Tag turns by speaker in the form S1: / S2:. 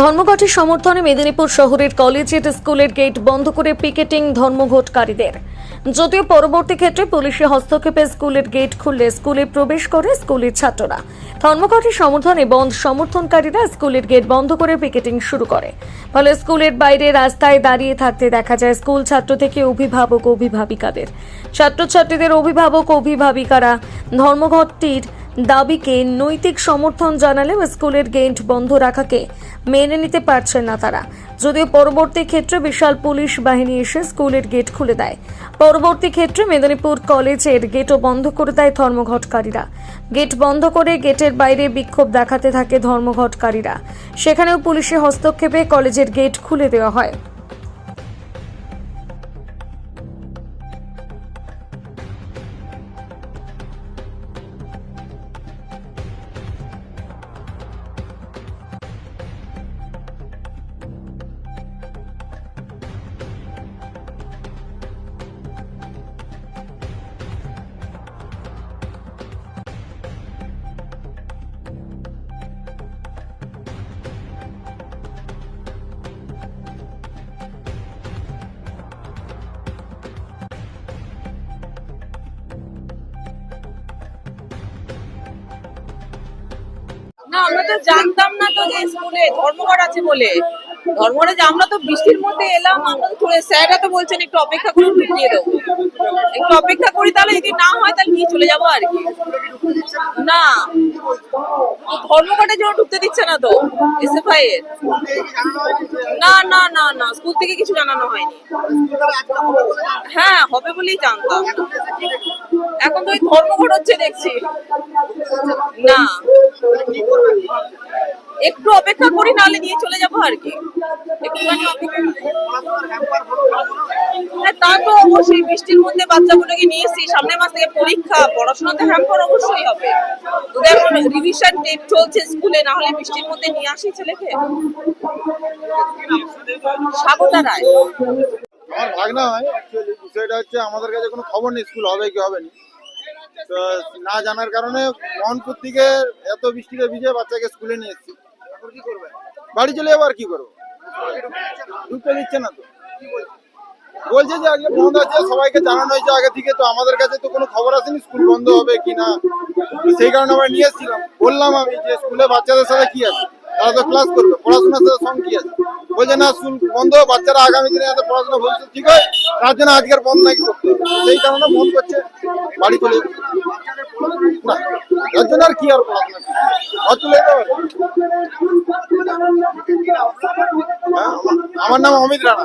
S1: ধর্মঘটের সমর্থনে মেদিনীপুর শহরের কলেজের স্কুলের গেট বন্ধ করে পিকেটিং ধর্মঘটকারীদের। যদিও পরবর্তী ক্ষেত্রে পুলিশের হস্তক্ষেপে স্কুলের গেট খুললে স্কুলে প্রবেশ করে স্কুলের ছাত্ররা। ধর্মঘটের সমর্থনে বন্ধ সমর্থনকারীরা স্কুলের গেট বন্ধ করে পিকেটিং শুরু করে। ফলে স্কুলের বাইরে রাস্তায় দাঁড়িয়ে থাকতে দেখা যায় স্কুল ছাত্র থেকে অভিভাবক অভিভাবিকাদের। ছাত্রছাত্রীদের অভিভাবক অভিভাবিকারা ধর্মঘটটির দাবিকে নৈতিক সমর্থন জানালেও স্কুলের গেট বন্ধ রাখাকে মেনে নিতে পারছেন না তারা। যদিও পরবর্তী ক্ষেত্রে বিশাল পুলিশ বাহিনী এসে স্কুলের গেট খুলে দেয়। পরবর্তী ক্ষেত্রে মেদিনীপুর কলেজের গেটও বন্ধ করে দেয় ধর্মঘটকারীরা। গেট বন্ধ করে গেটের বাইরে বিক্ষোভ দেখাতে থাকে ধর্মঘটকারীরা। সেখানেও পুলিশের হস্তক্ষেপে কলেজের গেট খুলে দেওয়া হয়।
S2: না, আমরা তো জানতাম না তো যে স্কুলে ধর্মঘট আছে বলে। ধর্মঘটে যে আমরা তো বৃষ্টির মধ্যে এলাম, আমরা তো স্যাররা তো বলছেন, একটু অপেক্ষা করে ঢুকিয়ে দেবো একটু অপেক্ষা করি তাহলে, যদি না হয় তাহলে নিয়ে চলে যাব আর কি। না ধর্মঘটের জন্য ঢুকতে দিচ্ছে না তো, এসএফআই এর। না না না না, স্কুল থেকে কিছু জানানো হয়নি। হ্যাঁ হবে বলেই জানতাম। এখন তো ওই ধর্মঘট হচ্ছে দেখছি। না। একটু অপেক্ষা করি নাহলে নিয়ে চলে যাব আর কি। হ্যাঁ, তা তো অবশ্যই বৃষ্টির মধ্যে বাচ্চাগুলোকে নিয়ে এসেছি। সামনের মাস থেকে পরীক্ষা পড়াশোনাতে হ্যাম্পার অবশ্যই হবে। এখন রিভিশন টেপ চলছে স্কুলে না হলে বৃষ্টির মধ্যে নিয়ে আসি ছেলেকে। স্বাগতা রায়।
S3: আমার ভাগনা হয় বিষয়টা হচ্ছে আমাদের কাছে কোনো খবর নেই স্কুল হবে কি হবে না। না জানার কারণে মোহনপুর থেকে এত বৃষ্টিতে ভিজে বাচ্চাকে স্কুলে নিয়ে এসেছি। বাড়ি চলে যাব আর কি করব? ঢুকতে দিচ্ছে না তো। বলছে যে আজকে বন্ধ আছে, সবাইকে জানানো হয়েছে আগে থেকে, তো আমাদের কাছে তো কোনো খবর আসেনি স্কুল বন্ধ হবে কি না। সেই কারণে আমরা নিয়ে এসেছিলাম। বললাম আমি যে স্কুলে বাচ্চাদের সাথে কি আছে? তারা তো ক্লাস করবে, পড়াশোনার সাথে সঙ্গে কি আছে? না স্কুল বন্ধ বাচ্চারা আগামী দিনে যাতে পড়াশোনা ভবিষ্যৎ ঠিক হয় তার জন্য আজকের বন্ধ নাকি করতে সেই কারণে বন্ধ করছে বাড়ি চলে না তার জন্য আর কি আর পড়াশোনা হ্যাঁ, আমার নাম অমিত রানা।